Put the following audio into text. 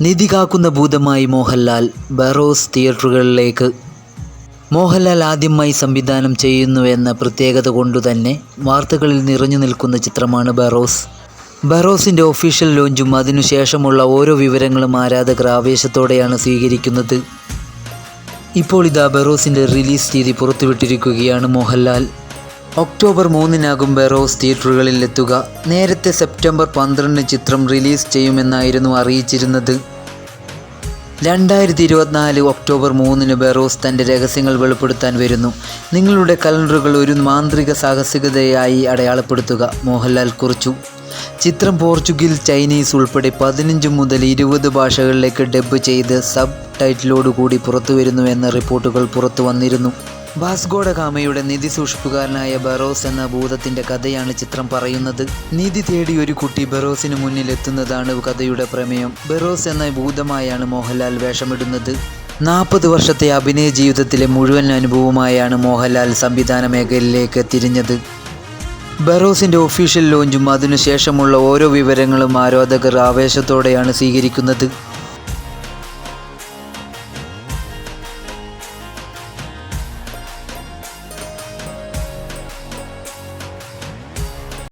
നിധി കാക്കുന്ന ഭൂതമായി മോഹൻലാൽ ബറോസ് തിയേറ്ററുകളിലേക്ക്. മോഹൻലാൽ ആദ്യമായി സംവിധാനം ചെയ്യുന്നുവെന്ന പ്രത്യേകത കൊണ്ടുതന്നെ വാർത്തകളിൽ നിറഞ്ഞു നിൽക്കുന്ന ചിത്രമാണ് ബറോസ്. ബറോസിന്റെ ഒഫീഷ്യൽ ലോഞ്ചും അതിനുശേഷമുള്ള ഓരോ വിവരങ്ങളും ആരാധകർ ആവേശത്തോടെയാണ് സ്വീകരിക്കുന്നത്. ഇപ്പോൾ ഇതാ ബറോസിന്റെ റിലീസ് തീയതി പുറത്തുവിട്ടിരിക്കുകയാണ് മോഹൻലാൽ. ഒക്ടോബർ മൂന്നിനാകും ബറോസ് തിയേറ്ററുകളിൽ എത്തുക. നേരത്തെ സെപ്റ്റംബർ പന്ത്രണ്ടിന് ചിത്രം റിലീസ് ചെയ്യുമെന്നായിരുന്നു അറിയിച്ചിരുന്നത്. രണ്ടായിരത്തി ഇരുപത്തിനാല് ഒക്ടോബർ മൂന്നിന് ബെറോസ് തന്റെ രഹസ്യങ്ങൾ വെളിപ്പെടുത്താൻ വരുന്നു. നിങ്ങളുടെ കലണ്ടറുകൾ ഒരു മാന്ത്രിക സാഹസികതയായി അടയാളപ്പെടുത്തുക മോഹൻലാൽ കുറിച്ചു. ചിത്രം പോർച്ചുഗൽ ചൈനീസ് ഉൾപ്പെടെ പതിനഞ്ച് മുതൽ ഇരുപത് ഭാഷകളിലേക്ക് ഡബ് ചെയ്ത് സബ് ടൈറ്റിലോടുകൂടി പുറത്തു വരുന്നുവെന്ന റിപ്പോർട്ടുകൾ പുറത്തു വന്നിരുന്നു. വാസ്കോഡ ഗാമയുടെ നിധി സൂക്ഷിപ്പുകാരനായ ബറോസ് എന്ന ഭൂതത്തിന്റെ കഥയാണ് ചിത്രം പറയുന്നത്. നിധി തേടി ഒരു കുട്ടി ബറോസിന് മുന്നിൽ എത്തുന്നതാണ് കഥയുടെ പ്രമേയം. ബറോസ് എന്ന ഭൂതമായാണ് മോഹൻലാൽ വേഷമിടുന്നത്. നാൽപ്പത് വർഷത്തെ അഭിനയ ജീവിതത്തിലെ മുഴുവൻ അനുഭവമായാണ് മോഹൻലാൽ സംവിധാന മേഖലയിലേക്ക് തിരിഞ്ഞത്. ബറോസിന്റെ ഒഫീഷ്യൽ ലോഞ്ചും അതിനുശേഷമുള്ള ഓരോ വിവരങ്ങളും ആരാധകർ ആവേശത്തോടെയാണ് സ്വീകരിക്കുന്നത്.